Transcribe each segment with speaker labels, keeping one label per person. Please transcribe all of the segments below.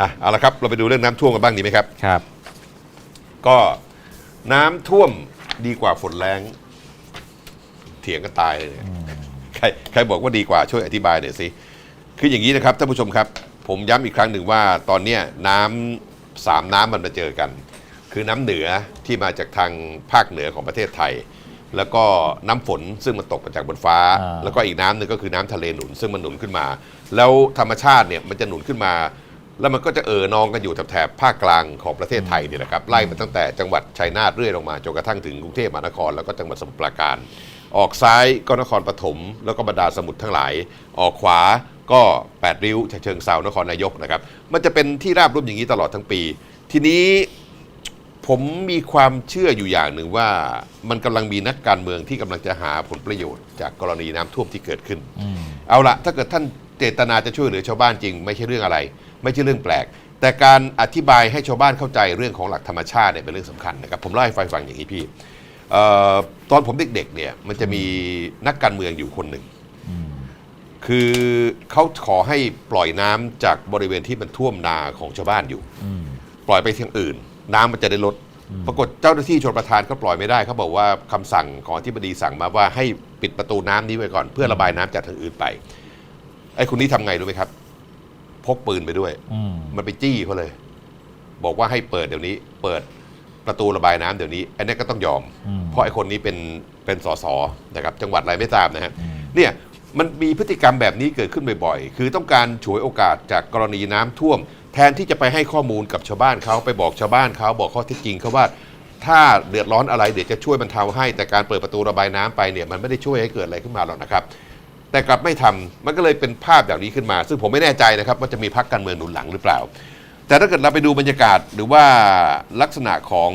Speaker 1: อะเอาละครับเราไปดูเรื่องน้ำท่วมกันบ้างดีไหมครับ
Speaker 2: ครับ
Speaker 1: ก็น้ำท่วมดีกว่าฝนแรงเถียงกันตายเลยเนี่ยใครใครบอกว่าดีกว่าช่วยอธิบายหน่อยสิคืออย่างนี้นะครับท่านผู้ชมครับ ผมย้ำอีกครั้งหนึ่งว่าตอนเนี้ยน้ำสามน้ำมันมาเจอกัน คือน้ำเหนือที่มาจากทางภาคเหนือของประเทศไทย แล้วก็น้ำฝนซึ่งมันตกมาจากบนฟ้า
Speaker 2: อ่า
Speaker 1: แล้วก็อีกน้ำหนึ่งก็คือน้ำทะเลหนุนซึ่งมันหนุนขึ้นมา แล้วธรรมชาติเนี่ยมันจะหนุนขึ้นมา แล้วมันก็จะเอ่อนองกันอยู่แถบภาคกลางของประเทศไทยเนี่ยนะครับไล่มาตั้งแต่จังหวัดชัยนาทเรื่อยลงมาจนกระทั่งถึงกรุงเทพมหานครแล้วก็จังหวัดสมุทรปราการ ออกซ้ายก็นครปฐมแล้วก็บรรดาสมุทรทั้งหลาย ออกขวาก็แปดริ้วเชิงเซานครนายกนะครับ มันจะเป็นที่ราบรุ่มอย่างนี้ตลอดทั้งปี ทีนี้ผมมีความเชื่ออยู่อย่างหนึ่งว่า มันกำลังมีนักการเมืองที่กำลังจะหาผลประโยชน์จากกรณีน้ำท่วมที่เกิดขึ้น
Speaker 2: อ
Speaker 1: เอาละถ้าเกิดท่านเจตนาจะช่วยเหลือชาวบ้านจริง ไม่ใช่เรื่องอะไร ไม่ใช่เรื่องแปลก แต่การอธิบายให้ชาวบ้านเข้าใจเรื่องของหลักธรรมชาติเนี่ยเป็นเรื่องสำคัญนะครับผมเล่าให้ฟังฟังอย่างนี้พี่เอ่อตอนผมเด็กๆเนี่ยมันจะมีนักการเมืองอยู่คนหนึ่ง
Speaker 2: อืม
Speaker 1: คือเขาขอให้ปล่อยน้ำจากบริเวณที่มันท่วมนาของชาวบ้านอยู่
Speaker 2: อืม
Speaker 1: ปล่อยไปทางอื่น น้ำมันจะได้ลด ปรากฏเจ้าหน้าที่ชนประทานก็ปล่อยไม่ได้เขาบอกว่าคำสั่งของอธิบดีสั่งมาว่าให้ปิดประตูน้ำนี้ไว้ก่อน เพื่อระบายน้ำจากทางอื่นไปไอ้คนนี้ทำไงรู้ไหมครับ พกปืนไปด้วย
Speaker 2: อืม
Speaker 1: มันไปจี้เขาเลย บอกว่าให้เปิดเดี๋ยวนี้ เปิดประตูระบายน้ำเดี๋ยวนี้ไอ้นี่ก็ต้องยอม
Speaker 2: อืม
Speaker 1: เพราะไอ้คนนี้เป็นเป็นสสนะครับ จังหวัดอะไรไม่ทราบนะฮะ
Speaker 2: อืม
Speaker 1: เนี่ยมันมีพฤติกรรมแบบนี้เกิดขึ้นบ่อยๆ คือต้องการฉวยโอกาสจากกรณีน้ำท่วม แทนที่จะไปให้ข้อมูลกับชาวบ้านเขาไปบอกชาวบ้านเขาบอกข้อเท็จจริงเขาว่า ถ้าเดือดร้อนอะไรเดี๋ยวจะช่วยบรรเทาให้แต่การเปิดประตูระบายน้ำไปเนี่ยมันไม่ได้ช่วยให้เกิดอะไรขึ้นมาหรอกนะครับ แต่กลับไม่ทำมันก็เลยเป็นภาพแบบนี้ขึ้นมา ซึ่งผมไม่แน่ใจนะครับว่าจะมีพรรคการเมืองหนุนหลังหรือเปล่า แต่ถ้าเกิดเราไปดูบรรยากาศหรือว่าลักษณะของ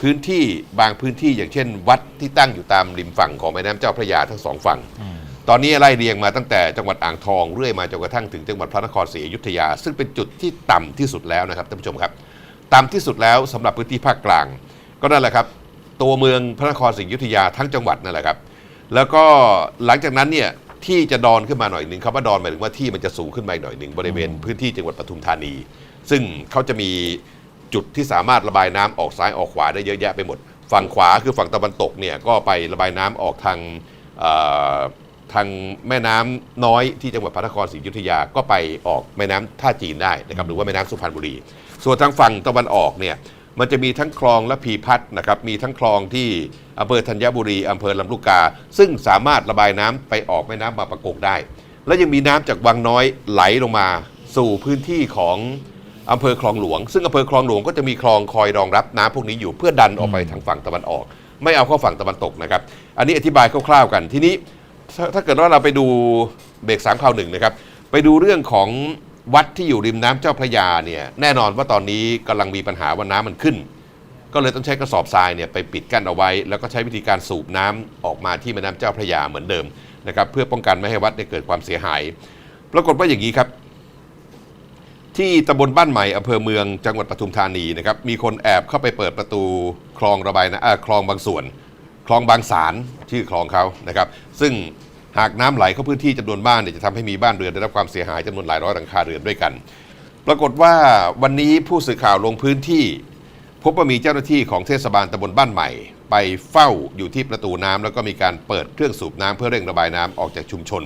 Speaker 1: พื้นที่บางพื้นที่อย่างเช่น วัดที่ตั้งอยู่ตามริมฝั่งของแม่น้ำเจ้าพระยาทั้งสองฝั่ง
Speaker 2: อืม
Speaker 1: ตอนนี้ไล่เรียงมาตั้งแต่จังหวัดอ่างทองเรื่อยมาจนกระทั่งถึงจังหวัดพระนครศรีอยุธยา ซึ่งเป็นจุดที่ต่ำที่สุดแล้วนะครับท่านผู้ชมครับ ต่ำที่สุดแล้วสำหรับพื้นที่ภาคกลาง ก็นั่นแหละครับ ตัวเมืองพระนครศรีอยุธยาทั้งจังหวัดนั่นแหละครับ แล้วก็หลังจากนั้นเนี่ย ที่จะดอนขึ้นมาหน่อยหนึ่งคำว่าดอนหมายถึงว่าที่มันจะสูงขึ้นมาอีกหน่อยหนึ่งบริเวณพื้นที่จังหวัดปทุมธานี ซึ่งเขาจะมีจุดที่สามารถระบายน้ำออกซ้ายออกขวาได้เยอะแยะไปหมด ฝั่งขวาคือฝั่งตะวันตกเนี่ยก็ไประบายน้ำออกทางเอ่อทางแม่น้ำน้อยที่จังหวัดพระนครศรีอยุธยาก็ไปออกแม่น้ำท่าจีนได้นะครับหรือว่าแม่น้ำสุพรรณบุรี ส่วนทางฝั่งตะวันออกเนี่ย มันจะมีทั้งคลองและพีพัฒน์นะครับ มีทั้งคลองที่อำเภอธัญบุรีอำเภอลำลูกกา ซึ่งสามารถระบายน้ำไปออกแม่น้ำบางประกงได้ และยังมีน้ำจากวังน้อยไหลลงมาสู่พื้นที่ของอำเภอคลองหลวง ซึ่งอำเภอคลองหลวงก็จะมีคลองคอยรองรับน้ำพวกนี้อยู่เพื่อดันออกไปทางฝั่งตะวันออก ไม่เอาเข้าฝั่งตะวันตกนะครับ อันนี้อธิบายคร่าวๆกันทีนี้ถ้าเกิดว่าเราไปดูเบรกสามข่าวหนึ่งนะครับ ไปดูเรื่องของ วัดที่อยู่ริมน้ำเจ้าพระยาเนี่ยแน่นอนว่าตอนนี้กำลังมีปัญหาว่าน้ำมันขึ้น ก็เลยต้องใช้กระสอบทรายเนี่ยไปปิดกั้นเอาไว้ แล้วก็ใช้วิธีการสูบน้ำออกมาที่แม่น้ำเจ้าพระยาเหมือนเดิมนะครับเพื่อป้องกันไม่ให้วัดเนี่ยเกิดความเสียหาย ปรากฏว่าอย่างนี้ครับ ที่ตำบลบ้านใหม่อำเภอเมืองจังหวัดปทุมธานีนะครับมีคนแอบเข้าไปเปิดประตูคลองระบายนะคลองบางส่วน คลองบางสารชื่อคลองเขานะครับ ซึ่ง หากน้ำไหลเข้าพื้นที่จำนวนมากเนี่ยจะทำให้มีบ้านเรือนได้รับความเสียหายจำนวนหลายร้อยหลังคาเรือนด้วยกัน ปรากฏว่าวันนี้ผู้สื่อข่าวลงพื้นที่ พบว่ามีเจ้าหน้าที่ของเทศบาลตำบลบ้านใหม่ ไปเฝ้าอยู่ที่ประตูน้ำแล้วก็มีการเปิดเครื่องสูบน้ำเพื่อเร่งระบายน้ำออกจากชุมชน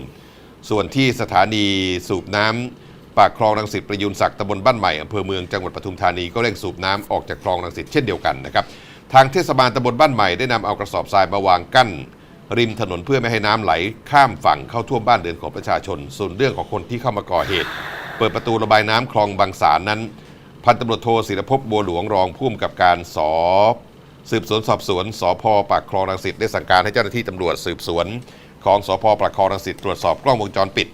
Speaker 1: ส่วนที่สถานีสูบน้ำปากคลองรังสิตประยุนศักดิ์ตำบลบ้านใหม่อำเภอเมืองจังหวัดปทุมธานีก็เร่งสูบน้ำออกจากคลองรังสิตเช่นเดียวกันนะครับทางเทศบาลตำบลบ้านใหม่ได้นำเอากระสอบทรายมาวางกั้น ริมถนนเพื่อไม่ให้น้ำไหลข้ามฝั่งเข้าท่วมบ้านเรือนของประชาชน ส่วนเรื่องของคนที่เข้ามาก่อเหตุ เปิดประตูระบายน้ำคลองบางสารนั้น พันตำรวจโทศิรภพบัวหลวงรองผู้กำกับการสอบสืบสวนสอบสวนสพปากคลองรังสิตได้สั่งการให้เจ้าหน้าที่ตำรวจสืบสวน ของสพปากคลองรังสิตตรวจสอบกล้องวงจรปิด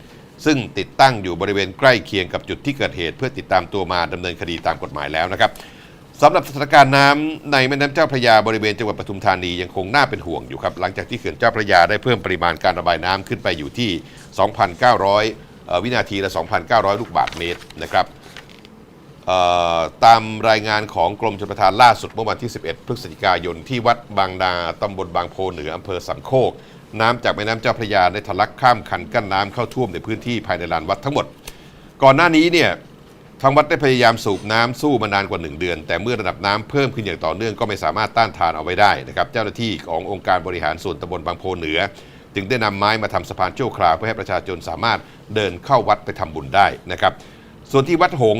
Speaker 1: ซึ่งติดตั้งอยู่บริเวณใกล้เคียงกับจุดที่เกิดเหตุ เพื่อติดตามตัวมาดำเนินคดีตามกฎหมายแล้วนะครับ สำหรับสถานการณ์น้ำในแม่น้ำเจ้าพระยาบริเวณจังหวัดปทุมธานียังคงน่าเป็นห่วงอยู่ครับ หลังจากที่เขื่อนเจ้าพระยาได้เพิ่มปริมาณการระบายน้ำขึ้นไปอยู่ที่ 2,900 วินาทีละ 2,900 ลูกบาศก์เมตรนะครับตามรายงานของกรมชลประทานล่าสุดเมื่อวันที่ 11 พฤศจิกายนที่วัดบางนาตำบลบางโพเหนืออำเภอสามโคก น้ำจากแม่น้ำเจ้าพระยาได้ทะลักข้ามคันกั้นน้ำเข้าท่วมในพื้นที่ภายในลานวัดทั้งหมด ก่อนหน้านี้เนี่ยางวัดได้พยายามสูบน้ำสู้มานานกว่า 1 เดือน แต่เมื่อระดับน้ำเพิ่มขึ้นอย่างต่อเนื่องก็ไม่สามารถต้านทานเอาไว้ได้นะครับเจ้าหน้าที่ขององค์การบริหารส่วนตำบลบางโพเหนือ จึงได้นำไม้มาทำสะพานชั่วคราวเพื่อให้ประชาชนสามารถเดินเข้าวัดไปทำบุญได้นะครับส่วนที่วัดหง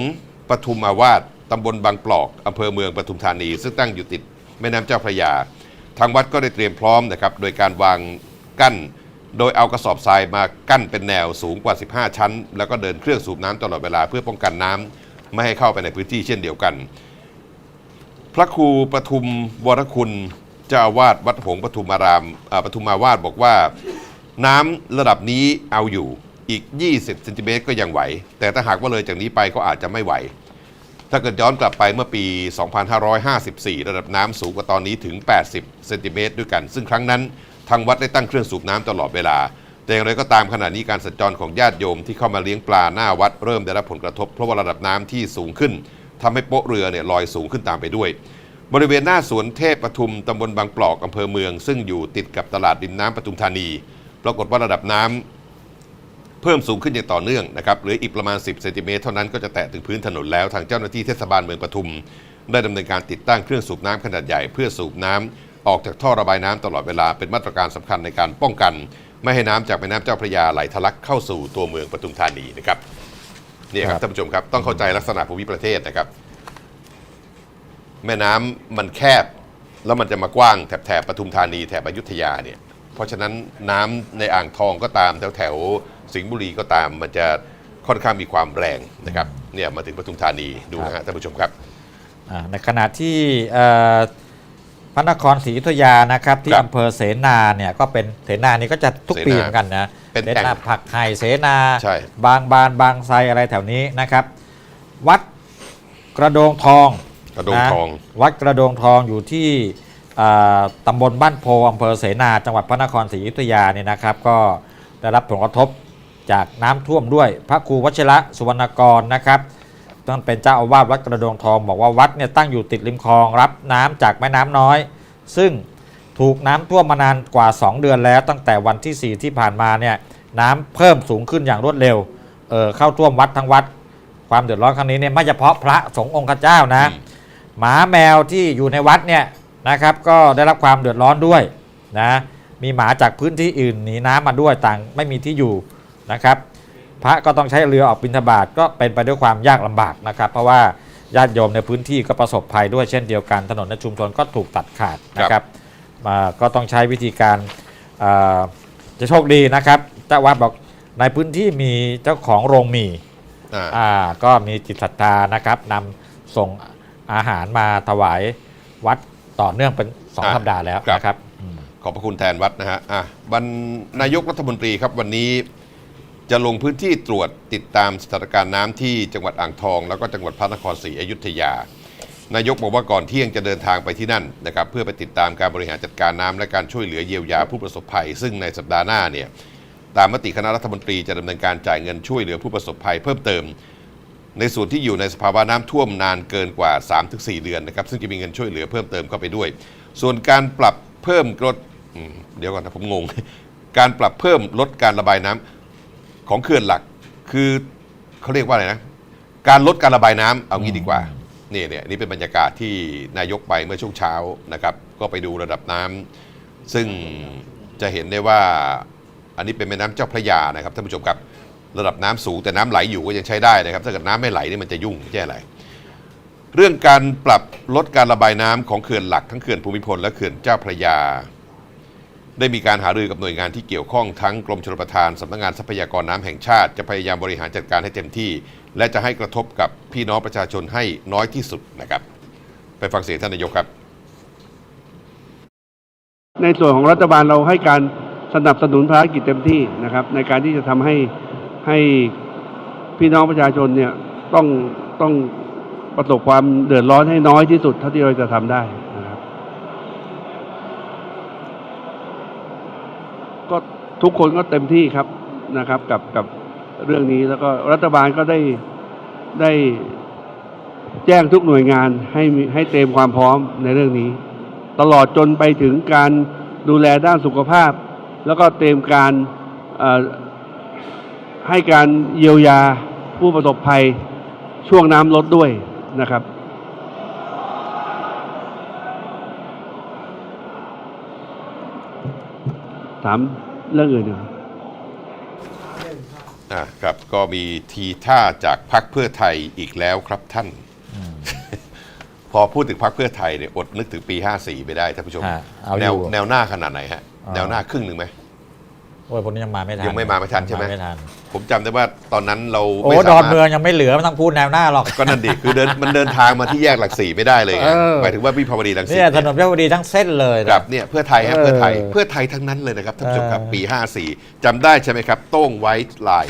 Speaker 1: ปทุมอาวาสตำบลบางปลอกอำเภอเมืองปทุมธานี ซึ่งตั้งอยู่ติดแม่น้ำเจ้าพระยา ทางวัดก็ได้เตรียมพร้อมนะครับโดยการวางกั้น โดยเอากระสอบทรายมากั้นเป็นแนวสูงกว่า 15 ชั้น แล้วก็เดินเครื่องสูบน้ำตลอดเวลาเพื่อป้องกันน้ำไม่ให้เข้าไปในพื้นที่เช่นเดียวกัน พระครูปทุมวรคุณเจ้าวาสวัดหงปทุมารามปทุมมาวาสบอกว่า น้ำระดับนี้เอาอยู่อีก 20เซนติเมตรก็ยังไหว แต่ถ้าหากว่าเลยจากนี้ไปก็อาจจะไม่ไหว ถ้าเกิดย้อนกลับไปเมื่อปี 2554 ระดับน้ำสูงกว่าตอนนี้ถึง 80 เซนติเมตรด้วยกัน ซึ่งครั้งนั้น ทางวัดได้ตั้งเครื่องสูบน้ำตลอดเวลา แต่อย่างไรก็ตามขณะนี้การสัญจรของญาติโยมที่เข้ามาเลี้ยงปลาหน้าวัดเริ่มได้รับผลกระทบเพราะว่าระดับน้ำที่สูงขึ้นทำให้โป๊ะเรือเนี่ยลอยสูงขึ้นตามไปด้วย บริเวณหน้าสวนเทพปทุมตำบลบางปลอกอำเภอเมือง ซึ่งอยู่ติดกับตลาดดินน้ำปทุมธานี ปรากฏว่าระดับน้ำเพิ่มสูงขึ้นอย่างต่อเนื่องนะครับหลืออีกประมาณ 10เซนติเมตรเท่านั้นก็จะแตะถึงพื้นถนนแล้วทางเจ้าหน้าที่เทศบาลเมืองปทุม ได้ดำเนินการติดตั้งเครื่องสูบน้ำขนาดใหญ่เพื่อสูบน้ำ ออกจากท่อระบายน้ำตลอดเวลาเป็นมาตรการสำคัญในการป้องกัน ไม่ให้น้ำจากแม่น้ำเจ้าพระยาไหลทะลักเข้าสู่ตัวเมืองปทุมธานีนะครับนี่ค
Speaker 2: ครั
Speaker 1: รับบท่านผู้ชมครับต้องเข้าใจลักษณะภูมิประเทศนะครับ แม่น้ำมันแคบแล้วมันจะมากว้างแถบแถบปทุมธานีแถบอยุธยาเนี่ยเพราะฉะนั้นน้ำในอ่างทองก็ตามแถวแถวสิงห์บุรีก็ตามมันจะค่อนข้างมีความแรงนะครับเนี่ยมาถึงปทุมธานีดูนะฮะท่านผู้ชมครับ
Speaker 2: อ่าในขณะที่เอ่อ พระนครศรีอยุธยานะครับที่
Speaker 1: ครับ
Speaker 2: อำเภอเสนาเนี่ยก็เป็นเสนานี่ก็จะทุกปี
Speaker 1: เสนา
Speaker 2: เหมือนกันนะ
Speaker 1: เป็น
Speaker 2: เส
Speaker 1: แอ่ง
Speaker 2: นาผักไห่เสนา
Speaker 1: ใช่
Speaker 2: บางบานบางไทรอะไรแถวนี้นะครับ วัดกระโดงทอง
Speaker 1: กระโดง
Speaker 2: นะ
Speaker 1: ทอง
Speaker 2: วัดกระโดงทองอยู่ที่อ่าตำบลบ้านโพอำเภอเสนาจังหวัดพระนครศรีอยุธยาเนี่ยนะครับ ก็ได้รับผลกระทบจากน้ำท่วมด้วยพระครูวชิระสุวรรณกรนะครับ ท่านเป็นเจ้าอาวาสวัดกระโดงทองบอกว่าวัดเนี่ยตั้งอยู่ติดริมคลองรับน้ำจากแม่น้ำน้อย ซึ่งถูกน้ำท่วมมานานกว่า 2 เดือนแล้ว ตั้งแต่วันที่ 4 ที่ผ่านมาเนี่ยน้ำเพิ่มสูงขึ้นอย่างรวดเร็วเเข้าท่วมวัดทั้งวัด ความเดือดร้อนครั้งนี้เนี่ยไม่เฉพาะพระสงฆ์องค์เจ้านะหมาแมวที่อยู่ในวัดเนี่ยนะครับก็ได้รับความเดือดร้อนด้วยนะมีหมาจากพื้นที่อื่นหนีน้ำมาด้วยต่างไม่มีที่อยู่นะครับ พระก็ต้องใช้เรือออกบิณฑบาตก็เป็นไปด้วยความยากลำบากนะครับ เพราะว่าญาติโยมในพื้นที่ก็ประสบภัยด้วยเช่นเดียวกัน ถนนในชุมชนก็ถูกตัดขาดนะครับมาก็ต้องใช้วิธีการเอ่อจะโชคดีนะครับเจ้าวัดบอกในพื้นที่มีเจ้าของโรงหมี่
Speaker 1: อ่า
Speaker 2: อ่าก็มีจิตศรัทธานะครับนำส่งอาหารมาถวายวัดต่อเนื่องเป็นสอง
Speaker 1: อ่า
Speaker 2: สัปดาห์แล้ว
Speaker 1: ครับ
Speaker 2: นะครับอืม
Speaker 1: ขอบพระคุณแทนวัดนะฮะอะวันนายกรัฐมนตรีครับวันนี้ จะลงพื้นที่ตรวจติดตามสถานการณ์น้ำที่จังหวัดอ่างทอง แล้วก็จังหวัดพระนครศรีอยุธยา นายกบอกว่าก่อนเที่ยงจะเดินทางไปที่นั่นนะครับเพื่อไปติดตามการบริหารจัดการน้ำและการช่วยเหลือเยียวยาผู้ประสบภัย ซึ่งในสัปดาห์หน้าเนี่ยตามมติคณะรัฐมนตรีจะดำเนินการจ่ายเงินช่วยเหลือผู้ประสบภัยเพิ่มเติม ในส่วนที่อยู่ในสภาวะน้ำท่วมนานเกินกว่า 3-4 เดือนนะครับซึ่งจะมีเงินช่วยเหลือเพิ่มเติมเข้าไปด้วย ส่วนการปรับเพิ่มลดอืมเดี๋ยวก่อนนะผมงง การปรับเพิ่มลดการระบายน้ำ ของเขื่อนหลัก คือเขาเรียกว่าอะไรนะ การลดการระบายน้ำเอางี้ดีกว่านี่เนี่ยนี่เป็นบรรยากาศที่นายกไปเมื่อช่วงเช้านะครับ ก็ไปดูระดับน้ำซึ่งจะเห็นได้ว่าอันนี้เป็นแม่น้ำเจ้าพระยานะครับท่านผู้ชมครับระดับน้ำสูงแต่น้ำไหลอยู่ก็ยังใช้ได้นะครับ ถ้าเกิดน้ำไม่ไหลนี่มันจะยุ่งแย่อะไร เรื่องการปรับลดการระบายน้ำของเขื่อนหลักทั้งเขื่อนภูมิพลและเขื่อนเจ้าพระยา ได้มีการหารือกับหน่วยงานที่เกี่ยวข้องทั้งกรมชลประทานสำนักงานทรัพยากรน้ำแห่งชาติ จะพยายามบริหารจัดการให้เต็มที่ และจะให้กระทบกับพี่น้องประชาชนให้น้อยที่สุดนะครับ ไปฟังเสียงท่านนายกครับ
Speaker 3: ในส่วนของรัฐบาลเราให้การสนับสนุนภารกิจเต็มที่นะครับ ในการที่จะทำให้ให้พี่น้องประชาชนเนี่ยต้องต้องประสบความเดือดร้อนให้น้อยที่สุดเท่าที่เราจะทำได้นะครับ ก็ทุกคนก็เต็มที่ครับนะครับ กับกับเรื่องนี้แล้วก็รัฐบาลก็ได้ได้แจ้งทุกหน่วยงานให้มีให้เตรียมความพร้อมในเรื่องนี้ ตลอดจนไปถึงการดูแลด้านสุขภาพ แล้วก็เตรียมการให้การเยียวยาผู้ประสบภัยช่วงน้ำลดด้วยนะครับ ถามเรื่องอื่นหนึ่ง
Speaker 1: อ่าครับ ก็มีทีท่าจากพักเพื่อไทยอีกแล้วครับท่าน พอพูดถึงพักเพื่อไทยเนี่ยอดนึกถึงปี 54 ไปได้ท่านผู้ชม
Speaker 2: ฮะเอา
Speaker 1: แนว
Speaker 2: อยู่
Speaker 1: แนวหน้าขนาดไหนฮะ
Speaker 2: อ่า
Speaker 1: แนวหน้าครึ่งหนึ่งไหม
Speaker 2: โอ้ยพวกนี้ยังมาไม่ทัน
Speaker 1: ยังไม่มาไม่ทันใช่ไหม
Speaker 2: ยังไม่ทัน
Speaker 1: ผมจำได้ว่าตอนนั้นเรา
Speaker 2: โอ้
Speaker 1: ไม่
Speaker 2: ด
Speaker 1: สา
Speaker 2: อน
Speaker 1: มาร
Speaker 2: เมือ
Speaker 1: ถ
Speaker 2: งยังไม่เหลือไม่ต้องพูดแนวหน้าหรอก
Speaker 1: ก็นั่นดิคือเดินมันเดินทางมาที่แยกหลักสี่ไม่ได้เลยไง
Speaker 2: เออ
Speaker 1: หมายถึงว่าวิภาวดีรังสิต
Speaker 2: เนี่ยถ
Speaker 1: เนี่ย
Speaker 2: นนเพชรบุรีทั้งเส้นเลยนะ
Speaker 1: ครับเนี่ยเพื่อไทยฮะ
Speaker 2: เออ
Speaker 1: เพื่อไทยเพื่อไทยทั้งนั้นเลยนะครับท่านผู้ชมครับ
Speaker 2: เออ
Speaker 1: ปี 54จำได้ใช่ไหมครับ โต้งไว้ลาย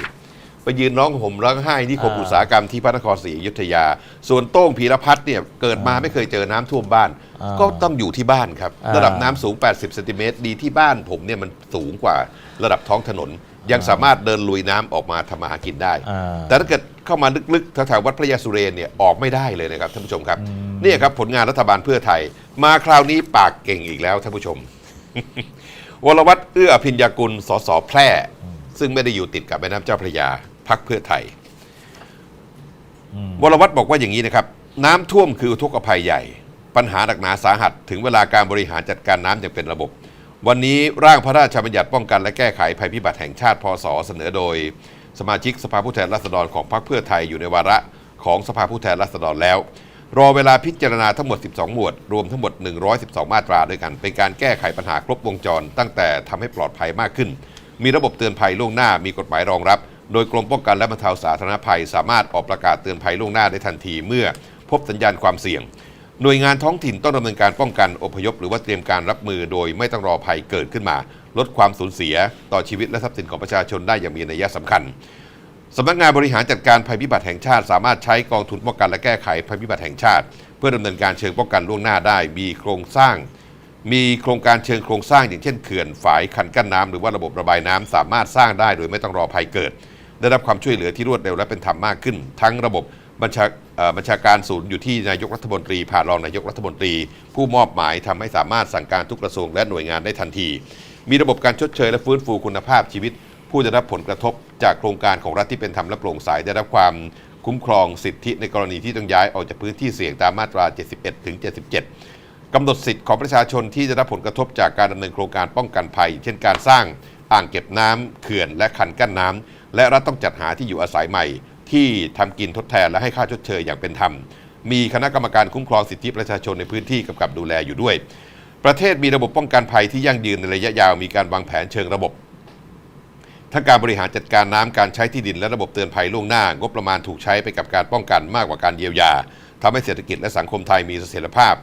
Speaker 1: ไปยืนร้องห่มร้องไห้ที่คม
Speaker 2: อ่า
Speaker 1: อุตสาหกรรมที่พระนครศรีอยุธยา ส่วนโต้งพีรพัฒน์เนี่ยเกิดมาไม่เคยเจอน้ำท่วมบ้าน
Speaker 2: อ่า
Speaker 1: ก็ต้องอยู่ที่บ้านครับ
Speaker 2: อ่า
Speaker 1: ระดับน้ำสูง 80เซนติเมตรดีที่บ้านผมเนี่ยมันสูงกว่า ระดับท้องถนน ยังสามารถเดินลุยน้ำออกมาทำมาหากินได้
Speaker 2: อ่า
Speaker 1: แต่ถ้าเกิดเข้ามาลึกๆแถวๆวัดพระยาสุเรนเนี่ยออกไม่ได้เลยนะครับท่านผู้ชมครับ
Speaker 2: อืม
Speaker 1: เนี่ยครับผลงานรัฐบาลเพื่อไทย มาคราวนี้ปากเก่งอีกแล้วท่านผู้ชม วรวัตรเอื้ออภิญญากุลสสแพร่ ซึ่งไม่ได้อยู่ติดกับแม่น้ำเจ้าพระยาพักเพื่อไทย
Speaker 2: อืม
Speaker 1: วรวัตรบอกว่าอย่างนี้นะครับ น้ำท่วมคืออุทกภัยใหญ่ ปัญหาหนักหนาสาหัส ถึงเวลาการบริหารจัดการน้ำอย่างเป็นระบบ วันนี้ร่างพระราชบัญญัติป้องกันและแก้ไขภัยพิบัติแห่งชาติพศเสนอโดย สมาชิกสภาผู้แทนราษฎรของพรรคเพื่อไทยอยู่ในวาระของสภาผู้แทนราษฎรแล้ว รอเวลาพิจารณาทั้งหมด 12 หมวด รวมทั้งหมด 112 มาตราด้วยกัน เป็นการแก้ไขปัญหาครบวงจร ตั้งแต่ทำให้ปลอดภัยมากขึ้น มีระบบเตือนภัยล่วงหน้ามีกฎหมายรองรับ โดยกรมป้องกันและบรรเทาสาธารณภัย สามารถออกประกาศเตือนภัยล่วงหน้าได้ทันทีเมื่อพบสัญญาณความเสี่ยง หน่วยงานท้องถิ่นต้องดำเนินการป้องกันอพยพ หรือว่าเตรียมการรับมือโดยไม่ต้องรอภัยเกิดขึ้นมา ลดความสูญเสียต่อชีวิตและทรัพย์สินของประชาชนได้อย่างมีนัยสำคัญสำนักงานบริหารจัดการภัยพิบัติแห่งชาติ สามารถใช้กองทุนป้องกันและแก้ไขภัยพิบัติแห่งชาติ เพื่อดำเนินการเชิงป้องกันล่วงหน้าได้ มีโครงสร้าง มีโครงการเชิงโครงสร้างอย่างเช่นเขื่อนฝายคันกั้นน้ำหรือว่าระบบระบายน้ำสามารถสร้างได้โดยไม่ต้องรอภัยเกิด ได้รับความช่วยเหลือที่รวดเร็วและเป็นธรรมมากขึ้น ทั้งระบบ บัญชาบัญชาการศูนย์อยู่ที่นายกรัฐมนตรีผ่านรองนายกรัฐมนตรี ผู้มอบหมายทำให้สามารถสั่งการทุกกระทรวงและหน่วยงานได้ทันที มีระบบการชดเชยและฟื้นฟูคุณภาพชีวิต ผู้ได้รับผลกระทบ จากโครงการของรัฐที่เป็นธรรมและโปร่งใสได้รับความคุ้มครองสิทธิในกรณีที่ต้องย้ายออกจากพื้นที่เสี่ยงตามมาตรา 71 ถึง 77 กำหนดสิทธิ์ของประชาชนที่จะรับผลกระทบจากการดำเนินโครงการป้องกันภัย เช่นการสร้างอ่างเก็บน้ำเขื่อนและคันกั้นน้ำและรัฐต้องจัดหาที่อยู่อาศัยใหม่ ที่ทำกินทดแทนและให้ค่าชดเชยอย่างเป็นธรรม มีคณะกรรมการคุ้มครองสิทธิประชาชนในพื้นที่กำกับดูแลอยู่ด้วย ประเทศมีระบบป้องกันภัยที่ยั่งยืนในระยะยาวมีการวางแผนเชิงระบบทั้งการบริหารจัดการน้ำการใช้ที่ดินและระบบเตือนภัยล่วงหน้า งบประมาณถูกใช้ไปกับการป้องกันมากกว่าการเยียวยาทำให้เศรษฐกิจและสังคมไทยมีเสถียรภาพ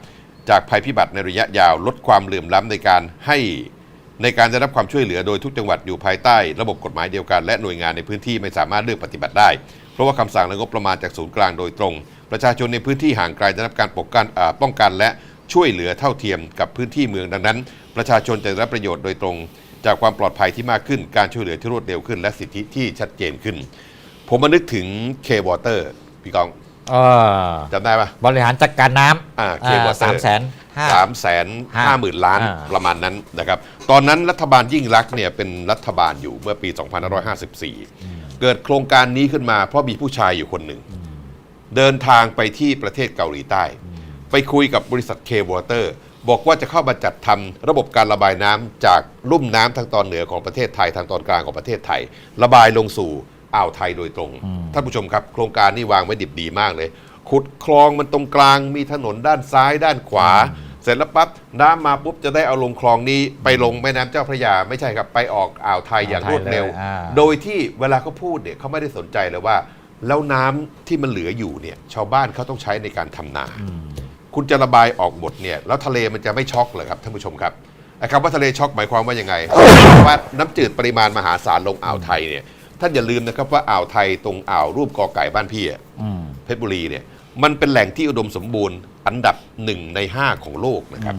Speaker 1: จากภัยพิบัติในระยะยาวลดความเหลื่อมล้ำในการให้ในการได้รับความช่วยเหลือโดยทุกจังหวัดอยู่ภายใต้ ระบบกฎหมายเดียวกันและหน่วยงานในพื้นที่ไม่สามารถเลือกปฏิบัติได้ เพราะว่าคำสั่งและงบประมาณจากศูนย์กลางโดยตรง ประชาชนในพื้นที่ห่างไกลได้รับการปกกันอ่าป้องกันและช่วยเหลือเท่าเทียมกับพื้นที่เมืองดังนั้น ประชาชนจะได้รับประโยชน์โดยตรง จากความปลอดภัยที่มากขึ้น การช่วยเหลือที่รวดเร็วขึ้น และสิทธิที่ชัดเจนขึ้น ผมมานึกถึง K-Water พี่กอง
Speaker 2: เออ
Speaker 1: จำได้ปะ
Speaker 2: บริหารจัดการน้ำ
Speaker 1: อ่า
Speaker 2: อ่า
Speaker 1: K-Water
Speaker 2: สามแสนห้า
Speaker 1: สามแสนห้าหมื่นล้าน
Speaker 2: อ่า
Speaker 1: ประมาณนั้นนะครับ ตอนนั้นรัฐบาลยิ่งรักษณ์เนี่ยเป็นรัฐบาลอยู่เมื่อปี 2554 เกิดโครงการนี้ขึ้นมาเพราะมีผู้ชายอยู่คนหนึ่ง เดินทางไปที่ประเทศเกาหลีใต้ ไปคุยกับบริษัท K-Water บอกว่าจะเข้ามาจัดทำระบบการระบายน้ำจากลุ่มน้ำทางตอนเหนือของประเทศไทยทางตอนกลางของประเทศไทย ระบายลงสู่อ่าวไทยโดยตรง ท่านผู้ชมครับ โครงการนี้วางไว้ดิบดีมากเลย ขุดคลองมันตรงกลางมีถนนด้านซ้ายด้านขวา เสร็จแล้วปั๊บน้ำมาปุ๊บจะได้เอาลงคลองนี้ไปลงแม่น้ำเจ้าพระยาไม่ใช่ครับไปออกอ่าวไทยอย่างรวดเร็ว
Speaker 2: อ่า
Speaker 1: โดยที่เวลาเขาพูดเนี่ยเขาไม่ได้สนใจเลยว่า แล้วน้ำที่มันเหลืออยู่เนี่ยชาวบ้านเขาต้องใช้ในการทำนา คุณจะระบายออกหมดเนี่ยแล้วทะเลมันจะไม่ช็อกเหรอครับท่านผู้ชมครับไอ้คำว่าทะเลช็อกหมายความว่ายังไง ว่าน้ำจืดปริมาณมหาศาลลงอ่าวไทยเนี่ยท่านอย่าลืมนะครับว่าอ่าวไทยตรงอ่าวรูปกอไก่บ้านพี่อะ
Speaker 2: อืม
Speaker 1: เพชรบุรีเนี่ย มันเป็นแหล่งที่อุดมสมบูรณ์ อันดับหนึ่งในห้าของโลกนะครับ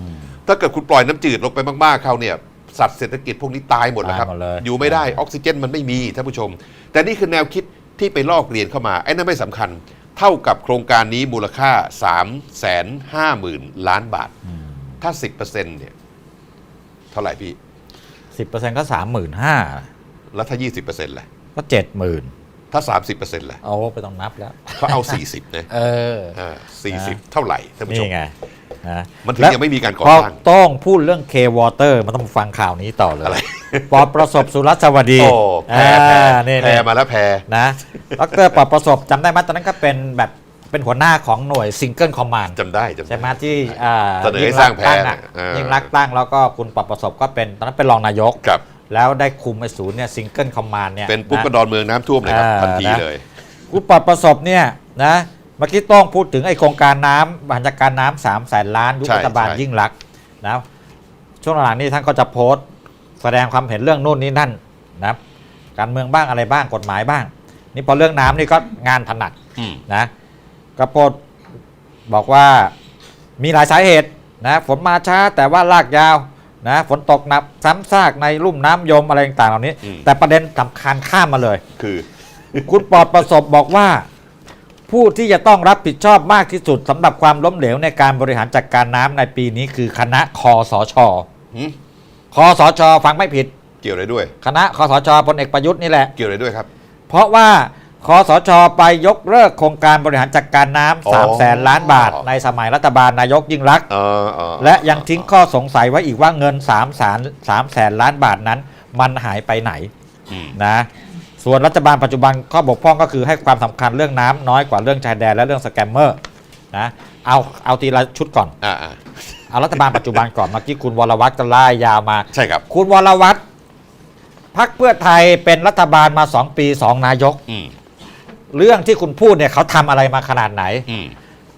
Speaker 1: ถ้าเกิดคุณปล่อยน้ำจืดลงไปมากๆเข้าเนี่ยสัตว์เศรษฐกิจพวกนี้ตายหมดแล้วครับ
Speaker 2: ตายหมดเลย
Speaker 1: อยู่ไม่ได้ออกซิเจนมันไม่มีท่านผู้ชม แต่นี่คือแนวคิดที่ไปลอกเรียนเข้ามา ไอ้นั่นไม่สำคัญ เท่ากับโครงการนี้มูลค่า 3 5 0 0 0 0 ล้านบาท ถ้า 10%เนี่ย เท่าไหร่พี่
Speaker 2: สิบเปอร์เซ็นต์ก็สามหมื่นห้า
Speaker 1: แล้วถ้า 20%แหละ
Speaker 2: ก็เจ็ดหมื่น
Speaker 1: ถ้า 30%แหละ
Speaker 2: โอ้ไปต้องนับแล้ว
Speaker 1: เขาเอา 40นะ
Speaker 2: เออ
Speaker 1: อ่า40เท่าไหร่ท่านผู้ชม
Speaker 2: นี่ไงนะ
Speaker 1: มันถึง
Speaker 2: และ
Speaker 1: ยังไม่มีการก่อ
Speaker 2: พอ
Speaker 1: สร้าง
Speaker 2: ต้องพูดเรื่อง K-Water มันต้องฟังข่าวนี้ต่อเลย
Speaker 1: อะไร
Speaker 2: ปอประสบสุรสวัสดี
Speaker 1: โอ้แพรแพร
Speaker 2: อ่านี่
Speaker 1: แพรมาแล้วแพร
Speaker 2: นะดรปอประสบจำได้ไหมตอนนั้นก็เป็นแบบเป็นหัวหน้าของหน่วยซิงเกิลคอมมาน
Speaker 1: จำได้จำได้
Speaker 2: ใช่ไหมที่อ่า
Speaker 1: เสนอให้สร้างแพร
Speaker 2: ยิ่รักษณ์ตั้อะ
Speaker 1: เออ
Speaker 2: ยิ่งรักษณ์ตั้งแล้วก็คุณปอประสบก็เป็นตอนนั้นเป็นรองนายก
Speaker 1: ครับ
Speaker 2: แล้วได้คุมไอ้ศูนย์เนี่ยซิงเกิลคอมมานเนี่ย
Speaker 1: เป็นปุ๊บะก็ดอนเมืองน้ำท่วมเลยครับ
Speaker 2: อ่า
Speaker 1: ทันที
Speaker 2: นะ
Speaker 1: เลย
Speaker 2: คุณปลอดประสบเนี่ยนะเมื่อกี้ต้องพูดถึงไอ้โครงการน้ำบริหารจัดการน้ำสามแสนล้านยุค
Speaker 1: ใช่
Speaker 2: รัฐบาล
Speaker 1: ใช่
Speaker 2: ยิ่งรักษณ์นะช่วงหลังนี้ท่านก็จะโพสต์ แสดงความเห็นเรื่องนู่นนี่นั่นนะการเมืองบ้างอะไรบ้างกฎหมายบ้าง นี่พอเรื่องน้ำนี่ก็งานถนัด
Speaker 1: อืม
Speaker 2: นะกระโปดบอกว่ามีหลายสาเหตุนะฝนมาช้าแต่ว่าลากยาว นะฝนตกหนักซ้ำซากในลุ่มน้ำยมอะไรต่างๆเหล่านี้
Speaker 1: อืม
Speaker 2: แต่ประเด็นสำคัญข้ามมาเลย
Speaker 1: คือ
Speaker 2: คุณปลอดประสบบอกว่า ผู้ที่จะต้องรับผิดชอบมากที่สุดสำหรับความล้มเหลวในการบริหารจัดการน้ำในปีนี้คือคณะคอสช
Speaker 1: หืม
Speaker 2: คอสชฟังไม่ผิด
Speaker 1: เกี่ยวอะไรด้วย
Speaker 2: คณะคอสชพลเอกประยุทธ์นี่แหละ
Speaker 1: เกี่ยวอะไรด้วยครับ
Speaker 2: เพราะว่า คอสชไปยกเลิกโครงการบริหารจัดการน้
Speaker 1: อ๋อำ
Speaker 2: สามแสนล้านบาท ในสมัยรัฐบาลนายกยิ่งรักษณ์
Speaker 1: เออเออ
Speaker 2: และยังทิ้งข้อสงสัยไว้อีกว่าเงิน3ามแสนสามแสนล้านบาทนั้น มันหายไปไหน
Speaker 1: อืม
Speaker 2: นะส่วนรัฐบาลปัจจุบันข้อบกพร่องก็คือให้ความสำคัญเรื่องน้ำน้อยกว่าเรื่องชายแดนและเรื่องสแกมเมอร์นะเอาเอาทีละชุดก่อน
Speaker 1: อ่าอ่า
Speaker 2: เอารัฐบาลปัจจุบันก่อนเมื่อกี้คุณวรวัตรก็ไล่ยาวมา
Speaker 1: ใช่ครับ
Speaker 2: คุณวรวัตรพักเพื่อไทยเป็นรัฐบาลมา2ปี2นายก
Speaker 1: อืม
Speaker 2: เรื่องที่คุณพูดเนี่ยเขาทำอะไรมาขนาดไหน
Speaker 1: อืม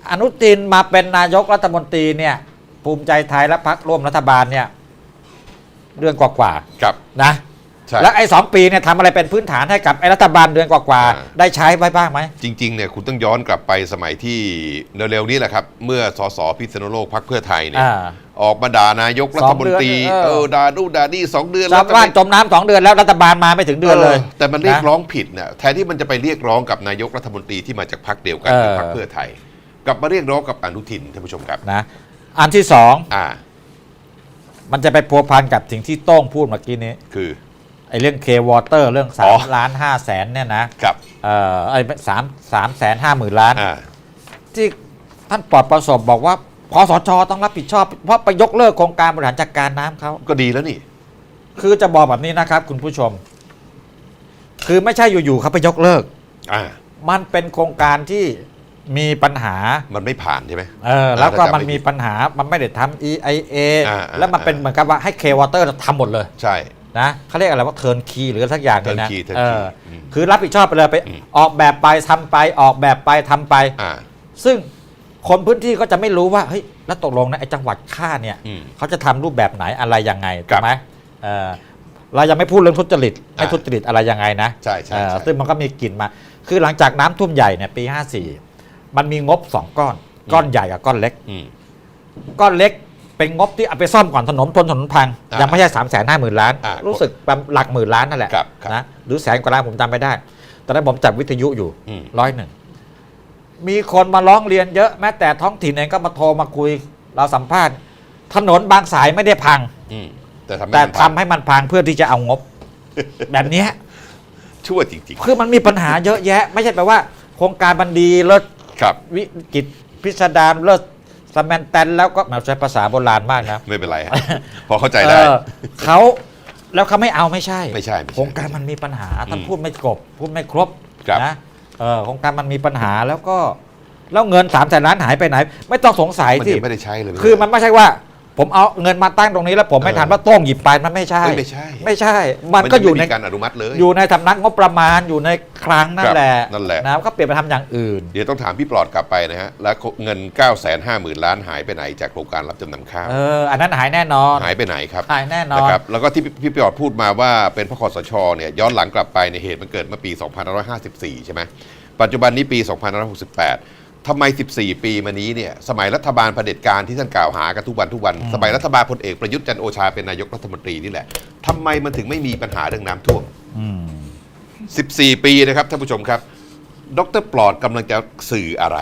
Speaker 2: อนุทินมาเป็นนายกรัฐมนตรีเนี่ย ภูมิใจไทยและพักร่วมรัฐบาลเนี่ย เรื่องกว่า
Speaker 1: ครับ
Speaker 2: ๆนะ
Speaker 1: ใช่
Speaker 2: แล้วไอ้สองปีเนี่ยทำอะไรเป็นพื้นฐานให้กับไอ้รัฐบาลเดือนกว่า
Speaker 1: อ่า
Speaker 2: ๆ ได้ใช้ไว้บ้างไหม
Speaker 1: จริงๆเนี่ยคุณต้องย้อนกลับไปสมัยที่เร็วๆนี้แหละครับ เมื่อสสพิษณุโลกพักเพื่อไทยเนี่ย
Speaker 2: อ่า
Speaker 1: ออกมาด่านายกรัฐมนตรี
Speaker 2: สองเดือนเออ
Speaker 1: เออด่าดูนด่านี่สองเดือน
Speaker 2: ชาวบ้าน
Speaker 1: ทำไม
Speaker 2: จมน้ำสองเดือนแล้วรัฐบาลมาไม่ถึงเดือนเลย
Speaker 1: แต่มันเรียก
Speaker 2: นะ
Speaker 1: ร้องผิดเนี่ยแทนที่มันจะไปเรียกร้องกับนายกรัฐมนตรีที่มาจากพรรคเดียวกัน
Speaker 2: เออ
Speaker 1: คือพรรคเพื่อไทย กลับมาเรียกร้องกับอนุทินท่านผู้ชมครับ
Speaker 2: นะอันที่สอง
Speaker 1: อ่า
Speaker 2: มันจะไปพัวพันกับสิ่งที่โต้งพูดเมื่อกี้นี้
Speaker 1: คือ
Speaker 2: ไอ้เรื่อง K-Water เรื่อง
Speaker 1: อ๋อ
Speaker 2: 3ล้าน5แสนเนี่ยนะครับ เอ่อไอ้สามสามแสนห้าหมื่นล้าน
Speaker 1: อ่า
Speaker 2: ที่ท่านปลอดประสบบอกว่าพอสชต้องรับผิดชอบ เพราะไปยกเลิกโครงการบริหารจัดการน้ำเขา
Speaker 1: ก็ดีแล้วนี่
Speaker 2: คือจะบอกแบบนี้นะครับ คุณผู้ชม คือไม่ใช่อยู่ๆเขาไปยกเลิก
Speaker 1: อ่า
Speaker 2: มันเป็นโครงการที่มีปัญหา
Speaker 1: มันไม่ผ่านใช่ไหม
Speaker 2: เออแล้วก็
Speaker 1: ถ้าจำไม่
Speaker 2: มันมีปัญหามันไม่ได้ทำ EIA
Speaker 1: อ่า
Speaker 2: แล้วมันเป็นเหมือนกับว่าให้ K-Water ทำหมดเลย
Speaker 1: ใช่
Speaker 2: นะเขาเรียกอะไรว่าเทิร์นคีหรือสักอย่างเลยนะ
Speaker 1: turnkey turnkey
Speaker 2: เอออ
Speaker 1: ม
Speaker 2: คือรับผิดชอบไปเลยไป
Speaker 1: อืม
Speaker 2: ออกแบบไปทำไปออกแบบไปทำไป
Speaker 1: อ่า
Speaker 2: ซึ่งคนพื้นที่ก็จะไม่รู้ว่าเฮ้ยแล้วตกลงนะไอ้จังหวัดข้าเนี่ย
Speaker 1: อืม
Speaker 2: เขาจะทำรูปแบบไหนอะไรยังไง
Speaker 1: ครั
Speaker 2: ถู
Speaker 1: บ
Speaker 2: กไหมเออเรายังไม่พูดเรื่องทุจริต
Speaker 1: อ่า
Speaker 2: ไอ้ทุจริตอะไรยังไงนะ
Speaker 1: ใช่ใช่
Speaker 2: เออ
Speaker 1: ใช่
Speaker 2: ซึ่งมันก็มีกลิ่นมา คือหลังจากน้ำท่วมใหญ่เนี่ยปี 54 มันมีงบ2ก้อน ก้อนใหญ่กับก้อนเล็ก
Speaker 1: อืม
Speaker 2: ก้อนเล็ก เป็นงบที่เอาไปซ่อมก่อนถนนทนถนนพัง
Speaker 1: อ่ายั
Speaker 2: ยังไม่ใช่สามแสนห้าหมื่นล้าน
Speaker 1: อ่ารู้
Speaker 2: รู้สึกประมาณหลักหมื่นล้านนั่นแหละ
Speaker 1: ครับครับ
Speaker 2: นะหรือแสนกว่าล้านผมจำไม่ได้ ตอนนั้นผมจัดวิทยุอยู่
Speaker 1: อืม
Speaker 2: ร้อยหนึ่งมีคนมาร้องเรียนเยอะแม้แต่ท้องถิ่นเองก็มาโทรมาคุย เราสัมภาษณ์ ถนนบางสายไม่ได้พัง
Speaker 1: อืมแต่ทำให้
Speaker 2: แต่
Speaker 1: มัน
Speaker 2: ทำ
Speaker 1: ผ่าน
Speaker 2: ให้มันพังเพื่อที่จะเอางบ แบบเนี้ย
Speaker 1: ชั่วจริง
Speaker 2: คือมันมีปัญหาเยอะแยะ ไม่ใช่แปลว่า โครงการมันดีเลิศ
Speaker 1: ๆ ครับ
Speaker 2: วิกิตพิสดารเลิศ สแมนแตนแล้วก็มาใช้ภาษาโบราณมากนะ
Speaker 1: ไม่เป็นไรฮะพอเข้าใจได้
Speaker 2: เออเขาแล้วเขาไม่เอาไม่ใช่
Speaker 1: ไม่ใช่ไม่ใช่
Speaker 2: โครงการมันมีปัญหาท่าน
Speaker 1: อืม
Speaker 2: พูดไม่กบพูดไม่ครบ
Speaker 1: ครับ
Speaker 2: นะเออโครงการมันมีปัญหาแล้วก็แล้วเงินสามแสนล้านหายไปไหน ไม่ต้องสงสัย
Speaker 1: มัน
Speaker 2: ที่
Speaker 1: ยังไม่ได้ใช้เลย
Speaker 2: คือมันไม่ใช่ว่า ผมเอาเงินมาตั้งตรงนี้แล้วผมไม่
Speaker 1: เออ
Speaker 2: ทันว่าโต้งหยิบไปมันไม่ใช่
Speaker 1: เอ้ยไม่ใช่
Speaker 2: ไม่ใช่ มันก็
Speaker 1: ง
Speaker 2: อยู่ใน
Speaker 1: มีการอนุมัติเลย
Speaker 2: อยู่ในสำนักงบประมาณอยู่ในคลังนั่
Speaker 1: ครั
Speaker 2: น
Speaker 1: บ
Speaker 2: แหละ
Speaker 1: นั่นแหละ
Speaker 2: นะก็เปลี่ยนไปทำอย่างอื่น
Speaker 1: เดี๋ยวต้องถามพี่ปลอดกลับไปนะฮะแล้วเงิน 9 5 0 0 0 0ล้านหายไปไหนจากโครงการรับจำนำข้าว
Speaker 2: เอออันนั้นหายแน่นอน
Speaker 1: หายไปไหนครับ
Speaker 2: หายแน่นอ
Speaker 1: นะ
Speaker 2: น
Speaker 1: ครับแล้วก็ที่พี่พี่ปลอดพูดมาว่าเป็นพคสชเนี่ยย้อนหลังกลับไปในยเหตุมันเกิดเมื่อปี 2554 ใช่ไหมปัจจุบันนี้ปี 2568 ทำไม 14 ปีมานี้เนี่ยสมัยรัฐบาลเผด็จการที่ท่านกล่าวหากันทุกวันทุกวัน สมัยรัฐบาลพลเอกประยุทธ์จันทร์โอชาเป็นนายกรัฐมนตรีนี่แหละทำไมมันถึงไม่มีปัญหาเรื่องน้ำท่วม
Speaker 2: อืม
Speaker 1: 14 ปีนะครับท่านผู้ชมครับ ดรปลอดกำลังจะสื่ออะไร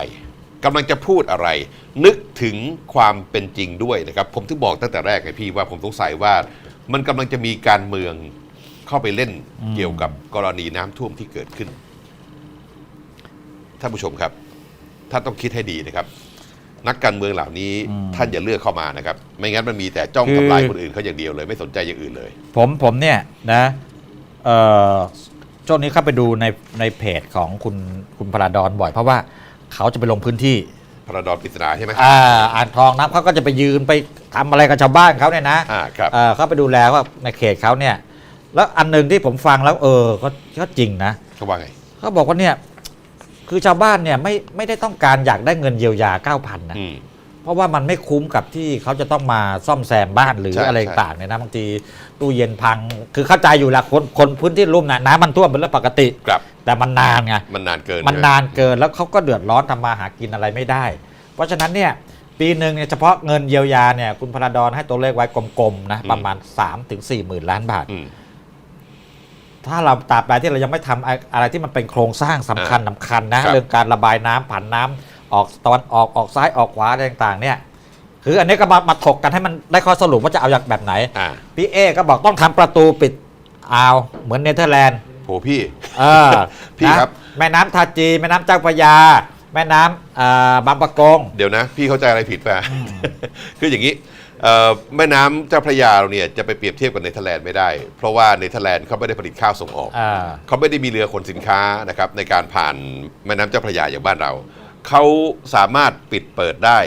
Speaker 1: กำลังจะพูดอะไร นึกถึงความเป็นจริงด้วยนะครับ ผมถึงบอกตั้งแต่แรกไงพี่ว่าผมสงสัยว่ามันกำลังจะมีการเมืองเข้าไปเล่น
Speaker 2: อืม
Speaker 1: เกี่ยวกับกรณีน้ำท่วมที่เกิดขึ้นท่านผู้ชมครับ ท่านต้องคิดให้ดีนะครับ นักการเมืองเหล่านี้
Speaker 2: อืม
Speaker 1: ท่านอย่าเลือกเข้ามานะครับ ไม่งั้นมันมีแต่จ้อง
Speaker 2: คือ
Speaker 1: ทำลายคนอื่นเขาอย่างเดียวเลย ไม่สนใจอย่างอื่นเลย
Speaker 2: ผมผมเนี่ยนะเอ่อช่วงนี้เข้าไปดูในในเพจของคุณคุณพราดอนบ่อย เพราะว่าเขาจะไปลงพื้นที่
Speaker 1: พระดอนปริศนาใช่ไหม
Speaker 2: อ่าอ่านทองนะเขาก็จะไปยืนไปทำอะไรกับชาวบ้านเขาเนี่ยนะ
Speaker 1: อ่าครับ
Speaker 2: เอ่อเข้าไปดูแลว่าในเขตเขาเนี่ย แล้วอันหนึ่งที่ผมฟังแล้ว เออก็ก็จริงนะ
Speaker 1: เขาว่าไง
Speaker 2: เขาบอกว่าเนี่ย คือชาวบ้านเนี่ยไม่ไม่ได้ต้องการอยากได้เงินเยียวยา 9,000นะ
Speaker 1: อืม
Speaker 2: เพราะว่ามันไม่คุ้มกับที่เขาจะต้องมาซ่อมแซมบ้านหรือ
Speaker 1: ใช่
Speaker 2: อะไร
Speaker 1: ใช่
Speaker 2: ต่างเนี่ยนะบางทีตู้เย็นพัง คือเข้าใจอยู่ละคนคนพื้นที่รุ่มนะน้ำมันท่วมเป็นเรื่องปกติ
Speaker 1: ครับ
Speaker 2: แต่มันนานไง
Speaker 1: มันนานเกิน
Speaker 2: มัน
Speaker 1: ใช่ไห
Speaker 2: นานเกินแล้วเขาก็เดือดร้อนทำมาหากินอะไรไม่ได้ เพราะฉะนั้นเนี่ยปีหนึ่งเนี่ยเฉพาะเงินเยียวยาเนี่ยคุณพระดอนให้ตัวเลขไว้กลมๆนะประมาณ 3-4ถึง4หมื่นล้านบาท
Speaker 1: อืม
Speaker 2: ถ้าเราตราบใดที่เรายังไม่ทำอะไรอะไรที่มันเป็นโครงสร้างสำคัญสำคัญนะครับเรื่องการระบายน้ำผ่านน้ำออกตะวันออกออกซ้ายออกขวาอะไรต่างๆ เนี่ยคืออันนี้ก็มามาถกกันให้มันได้ข้อสรุปว่าจะเอาอย่างแบบไหน
Speaker 1: อ่า
Speaker 2: พี่เอก็บอกต้องทำประตูปิดอ่าวเหมือนเนเธอร์แลนด์
Speaker 1: โหพี่
Speaker 2: เออ
Speaker 1: พี่
Speaker 2: นะครับแม่น้ำทาจีแม่น้ำเจ้าพระยา แม่น้ำอ่าบางปะกง
Speaker 1: เดี๋ยวนะ พี่เข้าใจอะไรผิดป่ะคืออย่างนี้เอ่อ แม่น้ำเจ้าพระยาเราเนี่ยจะไปเปรียบเทียบกับเนเธอร์แลนด์ไม่ได้ เพราะว่าเนเธอร์แลนด์เขาไม่ได้ผลิตข้าวส่งออก
Speaker 2: อ่า
Speaker 1: เขาไม่ได้มีเรือขนสินค้านะครับในการผ่านแม่น้ำเจ้าพระยาอย่างบ้านเรา เขาสามารถปิดเปิดได้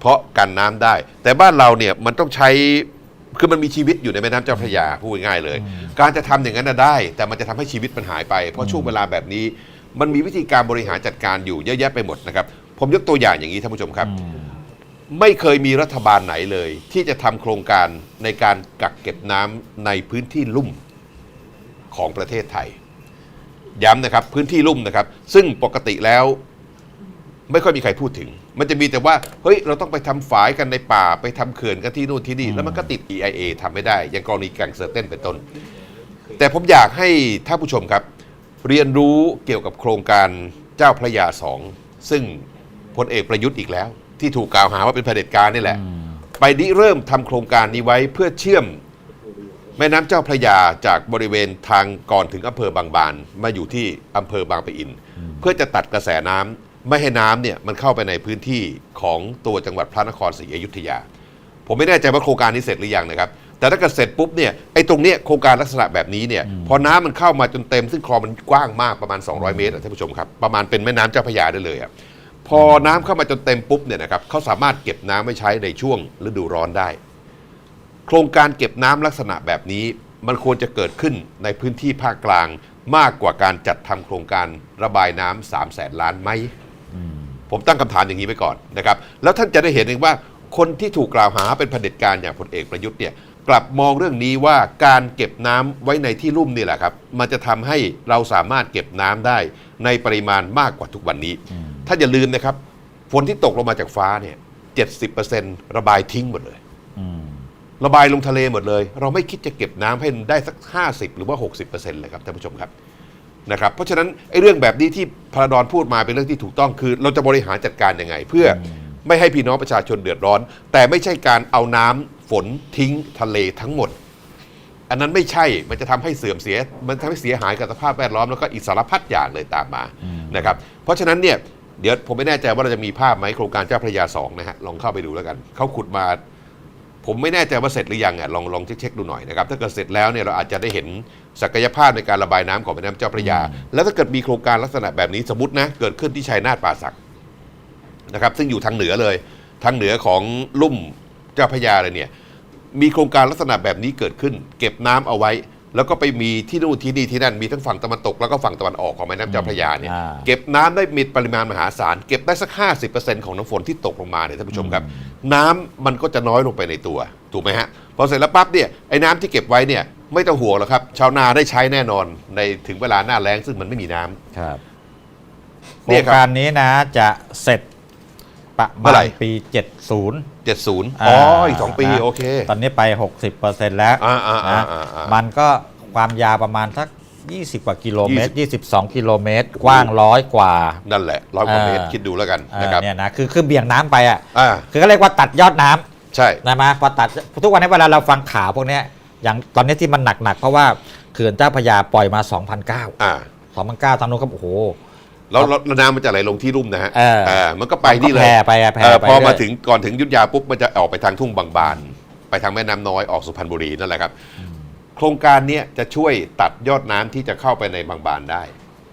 Speaker 1: เพราะกันน้ำได้ แต่บ้านเราเนี่ยมันต้องใช้คือมันมีชีวิตอยู่ในแม่น้ำเจ้าพระยาพูดง่ายๆเลย การจะทำอย่างนั้นนะได้ แต่มันจะทำให้ชีวิตมันหายไป เพราะช่วงเวลาแบบนี้ มันมีวิธีการบริหารจัดการอยู่เยอะแยะไปหมดนะครับผมยกตัวอย่างอย่างนี้ท่านผู้ชมครับ ไม่เคยมีรัฐบาลไหนเลย ที่จะทำโครงการในการกักเก็บน้ำในพื้นที่ลุ่มของประเทศไทย ย้ำนะครับพื้นที่ลุ่มนะครับ ซึ่งปกติแล้ว ไม่ค่อยมีใครพูดถึง มันจะมีแต่ว่าเฮ้ยเราต้องไปทำฝายกันในป่าไปทำเขื่อนกันที่นู่นที่นี่ แล้วมันก็ติด EIA ทำไม่ได้ อย่างกรณีแก่งเซอร์เต้นเป็นต้น แต่ผมอยากให้ท่านผู้ชมครับ เรียนรู้เกี่ยวกับโครงการเจ้าพระยาสองซึ่งพลเอกประยุทธ์อีกแล้ว ที่ถูกกล่าวหาว่าเป็นเผด็จการนี่แหละ ไปดิเริ่มทำโครงการนี้ไว้เพื่อเชื่อม แม่น้ำเจ้าพระยาจากบริเวณทางก่อนถึงอำเภอบางบานมาอยู่ที่อำเภอบางปะอิน เพื่อจะตัดกระแสน้ำไม่ให้น้ำเนี่ยมันเข้าไปในพื้นที่ของตัวจังหวัดพระนครศรีอยุธยา ผมไม่แน่ใจว่าโครงการนี้เสร็จหรือยังนะครับ แต่ถ้าเกิดเสร็จปุ๊บเนี่ยไอ้ตรงเนี้ยโครงการลักษณะแบบนี้เนี่ยพอน้ำมันเข้ามาจนเต็มซึ่งคลองมันกว้างมากประมาณ 200 เมตรอะท่านผู้ชมครับประมาณเป็นแม่น้ำเจ้าพระยาได้เลยอะ พอน้ำเข้ามาจนเต็มปุ๊บเนี่ยนะครับเขาสามารถเก็บน้ำไว้ใช้ในช่วงฤดูร้อนได้ โครงการเก็บน้ำลักษณะแบบนี้ มันควรจะเกิดขึ้นในพื้นที่ภาคกลางมากกว่าการจัดทำโครงการระบายน้ำสามแสนล้านไหมผมตั้งคำถามอย่างนี้ไว้ก่อนนะครับ แล้วท่านจะได้เห็นเองว่าคนที่ถูกกล่าวหาเป็นเผด็จการอย่างพลเอกประยุทธ์เนี่ยกลับมองเรื่องนี้ว่าการเก็บน้ำไว้ในที่ลุ่มนี่แหละครับ มันจะทำให้เราสามารถเก็บน้ำได้ในปริมาณมากกว่าทุกวันนี้ ถ้านอย่าลืมนะครับ ฝนที่ตกลงมาจากฟ้าเนี่ยเจ็ดสิบเปอร์เซ็นต์ระบายทิ้งหมดเลย ระบายลงทะเลหมดเลย เราไม่คิดจะเก็บน้ำให้ได้สัก50หรือว่า60%เลยครับท่านผู้ชมครับนะครับ เพราะฉะนั้นไอ้เรื่องแบบนี้ที่พระดอนพูดมาเป็นเรื่องที่ถูกต้องคือ เราจะบริหารจัดการยังไง เพื่อไม่ให้พี่น้องประชาชนเดือดร้อน แต่ไม่ใช่การเอาน้ำฝนทิ้งทะเลทั้งหมด อันนั้นไม่ใช่มันจะทำให้เสื่อมเสีย มันทำให้เสียหายกับสภาพแวดล้อมแล้วก็อีกสารพัดอย่างเลยตามมานะครับเพราะฉะนั้นเนี่ย เดี๋ยวผมไม่แน่ใจว่าเราจะมีภาพไหมโครงการเจ้าพระยาสองนะฮะลองเข้าไปดูแล้วกันเขาขุดมา ผมไม่แน่ใจว่าเสร็จหรือยังอะลองลองเช็คดูหน่อยนะครับถ้าเกิดเสร็จแล้วเนี่ยเราอาจจะได้เห็นศักยภาพในการระบายน้ำของแม่น้ำเจ้าพระยา แล้วถ้าเกิดมีโครงการลักษณะแบบนี้สมมตินะเกิดขึ้นที่ชัยนาทป่าสักนะครับ ซึ่งอยู่ทางเหนือเลยทางเหนือของลุ่มเจ้าพระยาเลยเนี่ยมีโครงการลักษณะแบบนี้เกิดขึ้น เก็บน้ำเอาไว้ แล้วก็ไปมีที่นู่นที่นี่ที่นั่นมีทั้งฝั่งตะวันตกแล้วก็ฝั่งตะวันออกของแม่น้ำเจ้าพระยาเนี่ย
Speaker 2: อ่า
Speaker 1: เก็บน้ำได้มีปริมาณมหาศาล เก็บได้สัก 50%ของน้ำฝนที่ตกลงมาเนี่ยท่านผู้ชมครับ น้ำมันก็จะน้อยลงไปในตัวถูกไหมฮะพอเสร็จแล้วปั๊บเนี่ยไอ้น้ำที่เก็บไว้เนี่ยไม่ต้องห่วงหรอกครับ ชาวนาได้ใช้แน่นอนในถึงเวลาหน้าแล้งซึ่งมันไม่มีน้ำ
Speaker 2: ครับโค
Speaker 1: เนี่
Speaker 2: ร
Speaker 1: ย
Speaker 2: ง
Speaker 1: ครับ
Speaker 2: การนี้นะจะเสร็จ ประ
Speaker 1: เมื่
Speaker 2: มา
Speaker 1: อไหร่
Speaker 2: ณปี 70
Speaker 1: 70อ๋ออีก2ปี
Speaker 2: นะ
Speaker 1: โอเค
Speaker 2: ตอนนี้ไป 60%แล้ว
Speaker 1: อ่าอ่าอ่า
Speaker 2: นะ
Speaker 1: อ่าอ่า
Speaker 2: มันก็ความยาวประมาณสัก 20 กว่ากิโลเมตร 22 กิโลเมตร กว้างร้อยกว่า
Speaker 1: นั่นแหละร้อยกว่าเมตร
Speaker 2: อ่า
Speaker 1: คิดดูแล้วกัน
Speaker 2: อ่า
Speaker 1: นะครับ
Speaker 2: เนี่ยนะคือคือเบี่ยงน้ำไปอะ
Speaker 1: อ่า
Speaker 2: คือก็เรียกว่าตัดยอดน้ำ
Speaker 1: ใช่
Speaker 2: นะมาพอตัดทุกวันนี้เวลาเราฟังข่าวพวกเนี้ยอย่างตอนนี้ที่มันหนักๆ เพราะว่าเขื่อนเจ้าพระยาปล่อยมา 2009
Speaker 1: อ่า
Speaker 2: 2009ทางนู้นก็โอ้โห
Speaker 1: แล้วแล้วแล้วน้ำมันจะไหลลงที่ลุ่มนะฮะ
Speaker 2: เออ
Speaker 1: เออมันก็ไปนี่เลย
Speaker 2: แผ่ไปอะแผ่
Speaker 1: เออ
Speaker 2: ไป
Speaker 1: พอมา
Speaker 2: เรื่อย
Speaker 1: ถึงก่อนถึงอยุทธยาปุ๊บมันจะออกไปทางทุ่งบางบาน ไปทางแม่น้ำน้อยออกสุพรรณบุรีนั่นแหละครับ โครงการเนี้ยจะช่วยตัดยอดน้ำที่จะเข้าไปในบางบานได้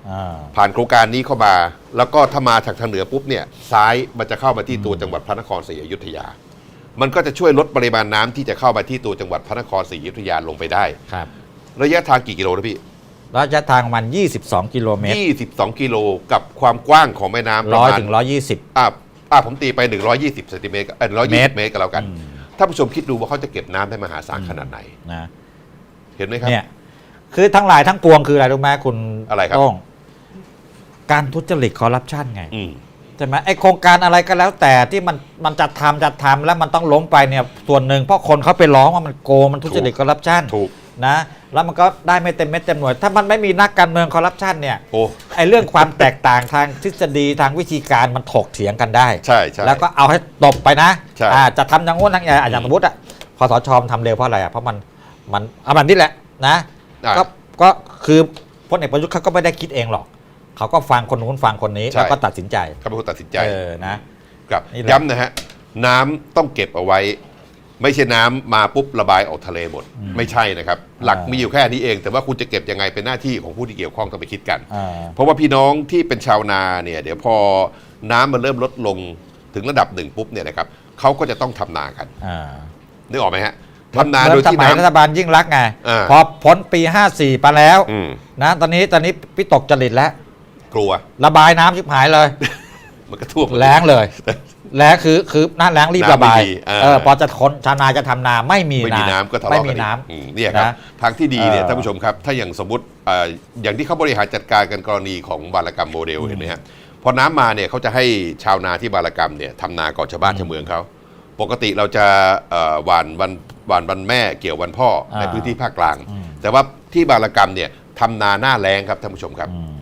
Speaker 2: อ่า
Speaker 1: ผ่านโครงการนี้เข้ามา แล้วก็ถ้ามาจากทางเหนือปุ๊บเนี่ยซ้ายมันจะเข้ามาที่ตัวจังหวัดพระนครศรีอยุธยา มันก็จะช่วยลดปริมาณน้ำที่จะเข้ามาที่ตัวจังหวัดพระนครศรีอยุธยาลงไปได้
Speaker 2: ครับ
Speaker 1: ระยะทางกี่กิโลนะพี่
Speaker 2: ระยะทางมัน 22 กิโลเมตร
Speaker 1: 22 กิโลกับความกว้างของแม่น้ำประ
Speaker 2: ร้อย
Speaker 1: มาณ
Speaker 2: ถึงร้อยยี่สิบ
Speaker 1: อ่าอ่าผมตีไป 120เซนติเมตรเออ
Speaker 2: เมตร
Speaker 1: 120 เมตรก็แล้วกัน
Speaker 2: อืม
Speaker 1: ถ้านผู้ชมคิดดูว่าเขาจะเก็บน้ำได้มหาศาลขนาดไหน
Speaker 2: นะ
Speaker 1: เห็นไหมครับ
Speaker 2: เนี่ยคือทั้งหลายทั้งปวงคืออะไรรู้ไหมคุณ
Speaker 1: อะไรครับ
Speaker 2: โต้งการทุจริตคอร์รัปชันไง
Speaker 1: อืม
Speaker 2: ใช่ไหมไอโครงการอะไรก็แล้วแต่ที่มันมันจะทำจะทำแล้วมันต้องล้มไปเนี่ยส่วนหนึ่งเพราะคนเขาไปร้องว่ามันโกงมันทุจริตคอร์รัปชัน
Speaker 1: ถูก
Speaker 2: นะแล้วมันก็ได้ไม่เต็มเม็ดเต็มหน่วย ถ้ามันไม่มีนักการเมืองคอร์รัปชันเนี่ย
Speaker 1: โอ้
Speaker 2: ไอเรื่องความแตกต่างทางทฤษฎีทางวิธีการมันถกเถียงกันได้
Speaker 1: ใช่ใช่
Speaker 2: แล้วก็เอาให้ตบไปนะ
Speaker 1: ใช่
Speaker 2: อ่าจะทำอย่างงู้นอย่างนี้อะอย่างสมมติอะคอสชมนทำเร็วเพราะอะไรอะเพราะมันมันเอามันนี่แหละนะ
Speaker 1: อะ
Speaker 2: ก็ก็คือพลเอกประยุทธ์เขาก็ไม่ได้คิดเองหรอกเขาก็ฟังคนนู้นฟังคนนี้
Speaker 1: ใช่
Speaker 2: แล้วก็ตัดสินใจ
Speaker 1: เขาเป็นคนตัดสินใจ
Speaker 2: เออนะ
Speaker 1: ครับ
Speaker 2: นี่แหละ
Speaker 1: ย้ำนะฮะน้ำต้องเก็บเอาไว้ ไม่ใช่น้ำมาปุ๊บระบายออกทะเลหมด ไม่ใช่นะครับ หลักมีอยู่แค่นี้เอง แต่ว่าคุณจะเก็บยังไงเป็นหน้าที่ของผู้ที่เกี่ยวข้องต้องไปคิดกัน
Speaker 2: อ่า
Speaker 1: เพราะว่าพี่น้องที่เป็นชาวนาเนี่ยเดี๋ยวพอน้ำมันเริ่มลดลงถึงระดับหนึ่งปุ๊บเนี่ยนะครับเขาก็จะต้องทำนากัน
Speaker 2: อ่า
Speaker 1: นึกออกไหมฮะทำนา
Speaker 2: เหมื
Speaker 1: โด
Speaker 2: อย
Speaker 1: ที่
Speaker 2: สมัยรัฐ
Speaker 1: น้ำ
Speaker 2: บาลยิ่งรักษณ์ไง
Speaker 1: อ่า
Speaker 2: พอพ้นปี 54ไปแล้ว
Speaker 1: อืม
Speaker 2: นะตอนนี้ตอนนี้พี่ตกจริตแล้ว
Speaker 1: กลัว
Speaker 2: ระบายน้ำชิบหายเลย
Speaker 1: มันก็ท่วม
Speaker 2: แล้งเลย แล้งคือคือหน้าแล้งรีบระบาย
Speaker 1: น้ำไม่มีเออ
Speaker 2: เออพอจะคนชาวนาจะทำนาไม่มี
Speaker 1: ไม่มีน้ำก็ทะ
Speaker 2: ไม่
Speaker 1: เลาะ
Speaker 2: มี
Speaker 1: กันอีก
Speaker 2: น้
Speaker 1: อืมเนี่ยครับ
Speaker 2: นะ
Speaker 1: ทางที่ดีเนี่ย
Speaker 2: เออ
Speaker 1: ท่านผู้ชมครับถ้าอย่างสมมติเอ่ออย่างที่เขาบริหารจัดการกันกรณีของบารกรรมโมเดลเห็นไหมฮะพอน้ำมาเนี่ยเขาจะให้ชาวนาที่บารกรรมเนี่ยทำนาก่อนชาวบ้านชาวเมืองเขาปกติเราจะเอ่อหวานวันหวานวันแม่เกี่ยววันพ่ออาในพื้นที่ภาคกลาง
Speaker 2: อืม
Speaker 1: แต่ว่าที่บารกรรมเนี่ยทำนาหน้าแล้งครับท่านผู้ชมครับำ
Speaker 2: อืม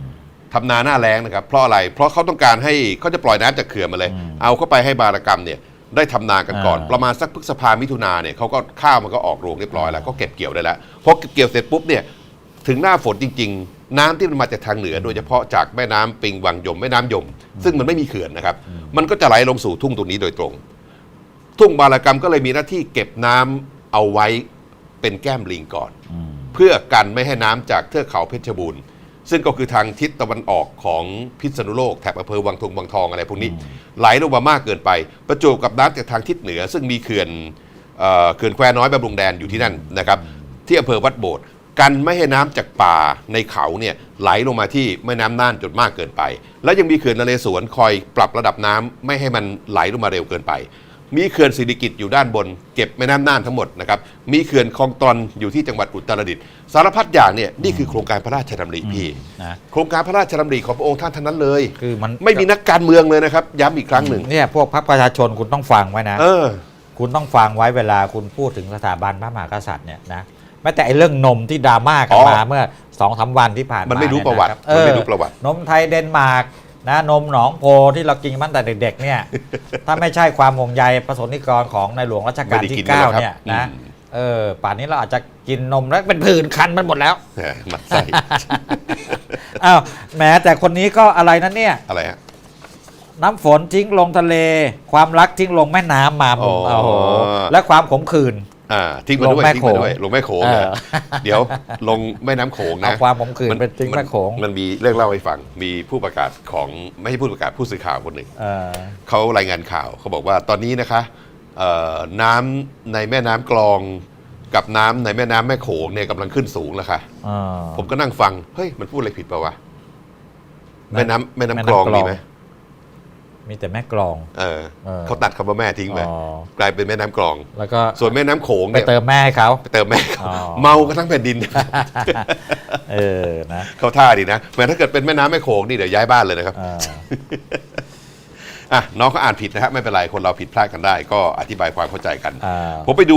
Speaker 1: ทำนาหน้าแล้งนะครับ เพราะอะไร เพราะเขาต้องการให้เขาจะปล่อยน้ำจากเขื่อนมาเลย
Speaker 2: อืม
Speaker 1: เอาเข้าไปให้บารกรรมเนี่ยได้ทำนากันก่อน
Speaker 2: อ่า
Speaker 1: ประมาณสักพฤษภามิถุนาเนี่ยเขาก็ข้าวมันก็ออกรวงเรียบร้อยแล้วก็เก็บเกี่ยวได้แล้วพอเก็บเกี่ยวเสร็จปุ๊บเนี่ยถึงหน้าฝนจริง ๆ น้ำที่มันมาจากทางเหนือ โดยเฉพาะจากแม่น้ำปิงวังยมแม่น้ำยม ซึ่งมันไม่มีเขื่อนนะครับ มันก็จะไหลลงสู่ทุ่งตรงนี้โดยตรง ทุ่งบารกรรมก็เลยมีหน้าที่เก็บน้ำเอาไว้เป็นแก้มลิงก่อน
Speaker 2: อืม
Speaker 1: เพื่อกันไม่ให้น้ำจากเทือกเขาเพชรบูรณ์ ซึ่งก็คือทางทิศตะวันออกของพิษณุโลกแถบอำเภอวังทงวังทองอะไรพวกนี้ไหลลงมามากเกินไป ประจวบกับน้ำจากทางทิศเหนือ ซึ่งมีเขื่อนเอ่อเขื่อนแควน้อยบำรุงแดนอยู่ที่นั่นนะครับ ที่อำเภอวัดโบสถ์กันไม่ให้น้ำจากป่าในเขาเนี่ยไหลลงมาที่แม่น้ำน่านจนมากเกินไป แล้วยังมีเขื่อนนเรศวรคอยปรับระดับน้ำไม่ให้มันไหลลงมาเร็วเกินไป มีเขื่อนสิริกิตอยู่ด้านบน เก็บแม่น้ำน่านทั้งหมดนะครับ มีเขื่อนคลองตอนอยู่ที่จังหวัดอุตรดิตถ์สารพัดอย่างเนี่ยนี่คือโครงการพระราชดำริพี่
Speaker 2: นะ
Speaker 1: โครงการพระราชดำริของพระองค์ท่านทั้งนั้นเลย
Speaker 2: คือมัน
Speaker 1: ไม่มีนักการเมืองเลยนะครับ ย้ำอีกครั้งหนึ่ง
Speaker 2: เนี่ยพวกพรรคประชาชนคุณต้องฟังไว้นะ
Speaker 1: เออ
Speaker 2: คุณต้องฟังไว้เวลาคุณพูดถึงสถาบันพระมหากษัตริย์เนี่ยนะแม้แต่ไอ้เรื่องนมที่ดราม่ากัน
Speaker 1: อ๋อ
Speaker 2: มาเมื่อสองสามวันที่ผ่าน
Speaker 1: มันไม่รู้
Speaker 2: เย
Speaker 1: ประวัติ
Speaker 2: นคบ
Speaker 1: มันไม่
Speaker 2: เออ
Speaker 1: รู้ประวัติ
Speaker 2: นมไทยเดนมาร์ก นะนมหนองโพที่เรากินมาตั้งแต่เด็กๆเนี่ย ถ้าไม่ใช่ความห่วงใยประสงค์นิกรของในหลวงรัชกาล
Speaker 1: ไม่ได้กิ
Speaker 2: ที่
Speaker 1: นกันหรอกครับ
Speaker 2: 9เนี่ยนะ
Speaker 1: อืม
Speaker 2: เออป่านนี้เราอาจจะกินนมแล้วเป็นผื่นคันมันหมดแล้ว
Speaker 1: แหมหมัดใส่
Speaker 2: อ้าวแหมแต่คนนี้ก็อะไรนะเนี่ย
Speaker 1: อะไรฮะ
Speaker 2: น้ำฝนทิ้งลงทะเล ความรักทิ้งลงแม่น้ำมา
Speaker 1: อ๋อ
Speaker 2: โอ้โหและความขมขื่น
Speaker 1: อ่าทิ้งมาด้วย
Speaker 2: ลงแม่
Speaker 1: ทิ้งมาด้วย
Speaker 2: โขง
Speaker 1: ลงแม่โขง
Speaker 2: เอ
Speaker 1: นะ
Speaker 2: อ
Speaker 1: เดี๋ยวลงแม่น้ำโขงนะ
Speaker 2: เอาความขมขื่นไปทิ้งแม่โขง
Speaker 1: มันมีเรื่องเล่าให้ฟัง มีผู้ประกาศของไม่ใช่ผู้ประกาศผู้สื่อข่าวคนหนึ่ง
Speaker 2: เออ
Speaker 1: เขารายงานข่าวเขาบอกว่าตอนนี้นะคะเอ่อน้ำในแม่น้ำกลองกับน้ำในแม่น้ำแม่โขงเนี่ยกำลังขึ้นสูงแล้วค่ะ
Speaker 2: เออ
Speaker 1: ผมก็นั่งฟัง เฮ้ย มันพูดอะไรผิดเปล่าวะ
Speaker 2: แม่
Speaker 1: แม่น้ำแม่น้ำ
Speaker 2: แม่
Speaker 1: กลอง
Speaker 2: น้ำกลอง
Speaker 1: มีไหม
Speaker 2: มีแต่แม่กลอง
Speaker 1: เออ
Speaker 2: เออ
Speaker 1: เขาตัดคำว่าแม่ทิ้งไป
Speaker 2: อ๋อ
Speaker 1: กลายเป็นแม่น้ำกลอง
Speaker 2: แล้วก็
Speaker 1: ส่วนแม่น้ำโขง
Speaker 2: ไป
Speaker 1: เนี่ย
Speaker 2: เติมแม่ให้เขา
Speaker 1: ไปเติมแม่เขา
Speaker 2: อ๋อ
Speaker 1: เมากันทั้งแผ่นดิน
Speaker 2: เออนะ
Speaker 1: เขาท่าดีนะแม้ถ้าเกิดเป็นแม่น้ำแม่โขงนี่เดี๋ยวย้ายบ้านเลยนะครับ
Speaker 2: เออ
Speaker 1: อะน้องเขาอ่านผิดนะฮะไม่เป็นไรคนเราผิดพลาดกันได้ ก็อธิบายความเข้าใจกัน
Speaker 2: อ่า
Speaker 1: ผมไปดู